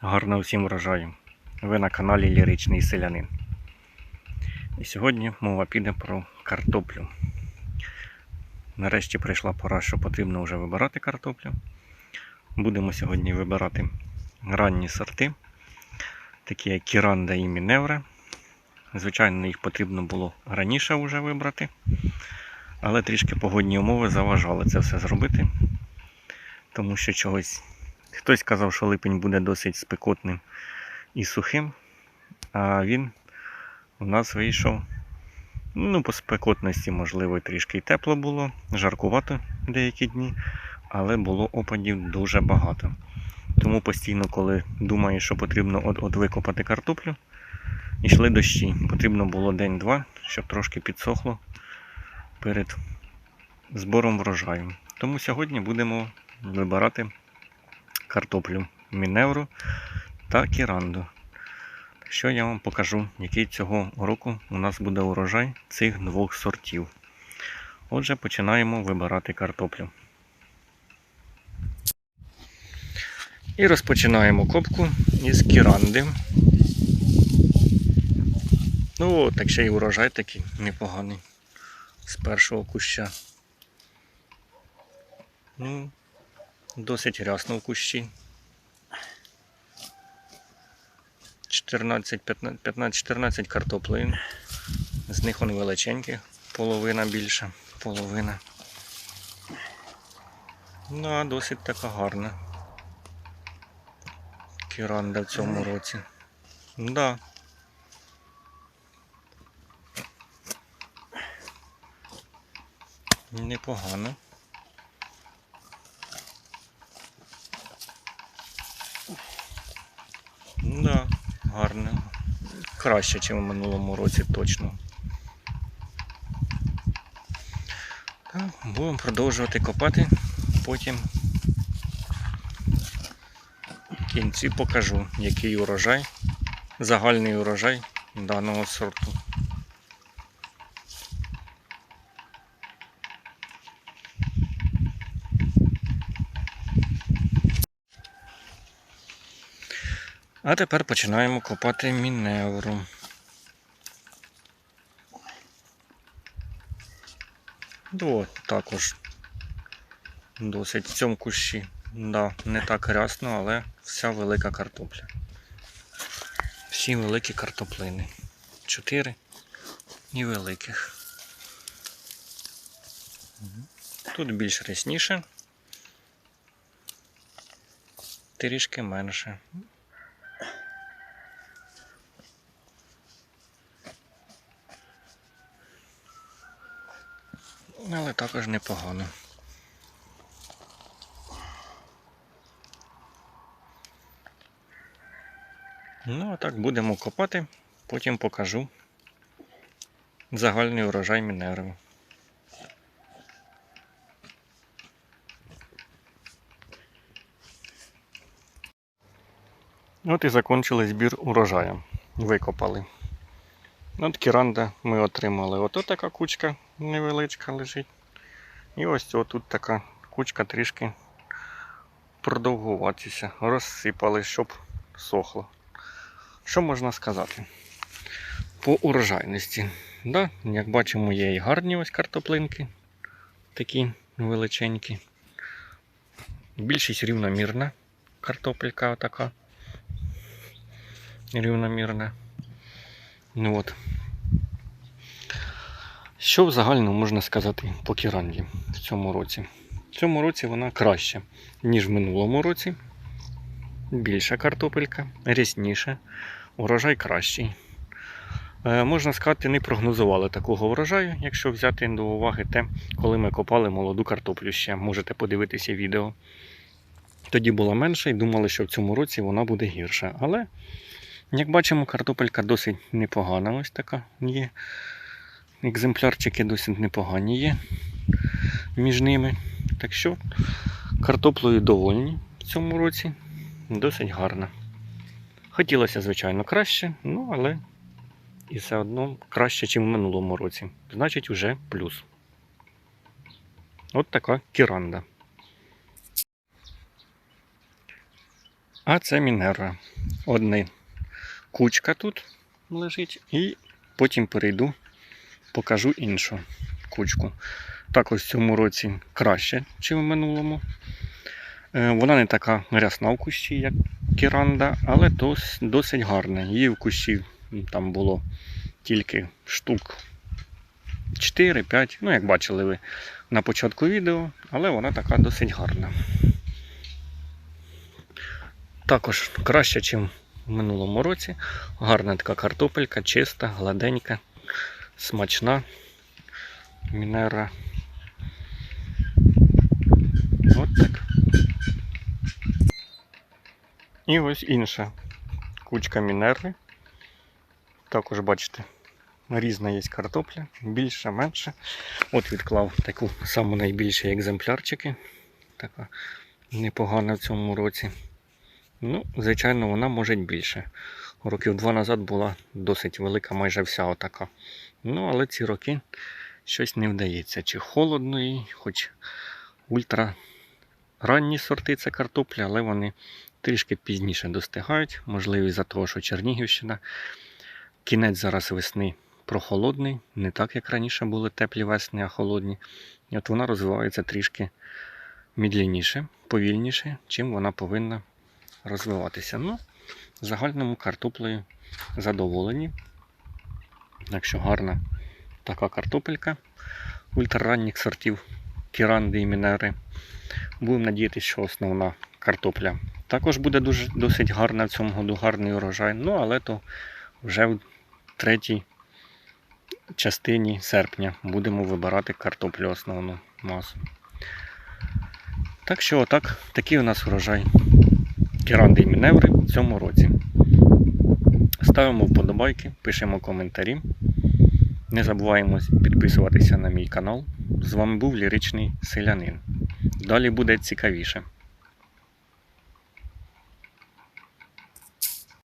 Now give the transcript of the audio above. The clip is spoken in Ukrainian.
Гарного всім врожаю. Ви на каналі Ліричний Селянин. І сьогодні мова піде про картоплю. Нарешті прийшла пора, що потрібно вже вибирати картоплю. Будемо сьогодні вибирати ранні сорти, такі як Кіранда і Міневра. Звичайно, їх потрібно було раніше вже вибрати, але трішки погодні умови заважали це все зробити, тому що чогось Хтось казав, що липень буде досить спекотним і сухим, а він у нас вийшов. Ну, по спекотності, можливо, трішки й тепло було, жаркувато деякі дні, але було опадів дуже багато. Тому постійно, коли думаєш, що потрібно от, от викопати картоплю, йшли дощі. Потрібно було день-два, щоб трошки підсохло перед збором врожаю. Тому сьогодні будемо вибирати картоплю Міневру та Кіранду. Що я вам покажу, який цього року у нас буде урожай цих двох сортів. Отже, починаємо вибирати картоплю. І розпочинаємо копку із кіранди. Ну, так ще й урожай такий непоганий з першого куща. Ну, Досить рясно в кущі. 15-14 картоплин. З них вони величенькі, половина більша, половина. Ну, а досить така гарна. Кіранда в цьому році. Да. Непогано. Да, гарно. Краще, ніж у минулому році точно. Так, будемо продовжувати копати, потім в кінці покажу, який урожай, загальний урожай даного сорту. А тепер починаємо копати міневру. Ну, також досить в цьому кущі. Да, не так рясно, але вся велика картопля. Всі великі картоплини. Чотири і великих. Тут більш рясніше. Трішки менше. Але також непогано. Ну, а так будемо копати, потім покажу загальний урожай Мінерви. От і закончили збір урожаю. Викопали. От кіранда ми отримали. Ото така кучка невеличка лежить. І ось тут така кучка трішки продовгуватися. Розсипали, щоб сохло. Що можна сказати? По урожайності. Да, Як бачимо, є і гарні ось картоплинки. Такі величенькі. Більшість рівномірна картопелька така. Рівномірна. Ну от. Що в загальному можна сказати по кіранді в цьому році? В цьому році вона краща, ніж в минулому році. Більша картопелька, рясніша, урожай кращий. Е, можна сказати, не прогнозували такого врожаю, якщо взяти до уваги те, коли ми копали молоду картоплю ще. Можете подивитися відео. Тоді була менша і думали, що в цьому році вона буде гірша. Але, як бачимо, картопелька досить непогана ось така є. Екземплярчики досить непогані є між ними. Так що картоплею довольні в цьому році. Досить гарна. Хотілося, звичайно, краще, ну але і все одно краще, ніж в минулому році. Значить, вже плюс. От така кіранда. А це Мінерва. одна кучка тут лежить, і потім перейду, покажу іншу кучку. Також в цьому році краще, ніж в минулому. Е, Вона не така рясна в кущі, як кіранда, але дос, досить гарна. Її в кущі там було тільки штук 4-5, ну як бачили ви на початку відео, але вона така досить гарна. Також краще, ніж в минулому році. Гарна така картопелька, чиста, гладенька, смачна. Мінера. От так. І ось інша кучка мінерви. Також бачите, різна є картопля, більше, менше. От відклав таку саму найбільші екземплярчики. Така непогана в цьому році. Ну, звичайно, вона може більше. Років два назад була досить велика, майже вся отака. Ну, але ці роки щось не вдається. Чи холодно їй, хоч ультра ранні сорти це картопля, але вони трішки пізніше достигають. Можливо, із-за того, що Чернігівщина. Кінець зараз весни прохолодний, не так, як раніше були теплі весни, а холодні. І от вона розвивається трішки медленніше, повільніше, чим вона повинна розвиватися. Ну, загальному картоплею задоволені. Якщо гарна така картопелька ультраранніх сортів кіранди і мінери. Будемо надіятися, що основна картопля також буде дуже, досить гарна в цьому году, гарний урожай. Ну, але то вже в третій частині серпня будемо вибирати картоплю основну масу. Так що, отак, такий у нас урожай кіранди і міневри в цьому році. Ставимо вподобайки, пишемо коментарі. Не забуваємо підписуватися на мій канал. З вами був Ліричний Селянин. Далі буде цікавіше.